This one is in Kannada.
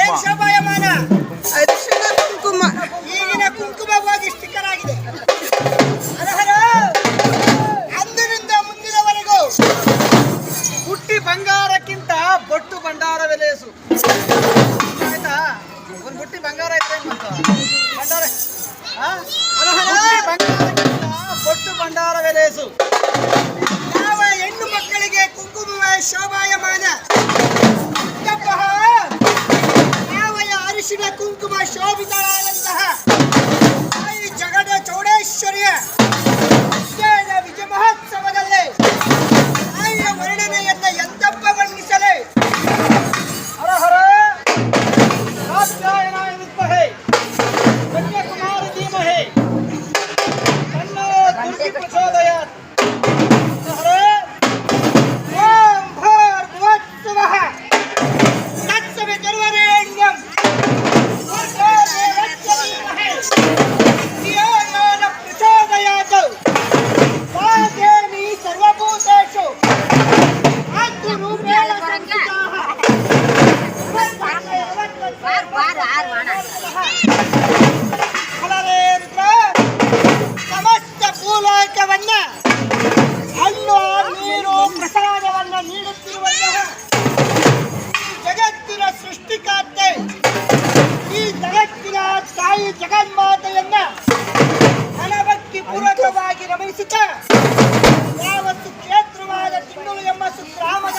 ಏನ್ ಶೋಭಾಯಮಾನ ಅರಿಶಿನ ಕುಂಕುಮ. ಈಗಿನ ಕುಂಕುಮವಾಗಿ ಸ್ಟಿಕ್ಕರ್ ಆಗಿದೆ. ಅಂದಿನಿಂದ ಮುಂದಿನವರೆಗೂ ಹುಟ್ಟಿ ಬಂಗಾರಕ್ಕಿಂತ ಬೊಟ್ಟು ಭಂಡಾರ ಬೆಲೆಯಸು ಆಯ್ತಾ? ಒಂದು ಹುಟ್ಟಿ ಬಂಗಾರ ಐತೆ ಅಂತ ಭಂಡಾರ. ಬಂಗಾರಕ್ಕಿಂತ ಬೊಟ್ಟು ಭಂಡಾರ ಬೆಲೆಯಸು ಗ್ರಾಮದ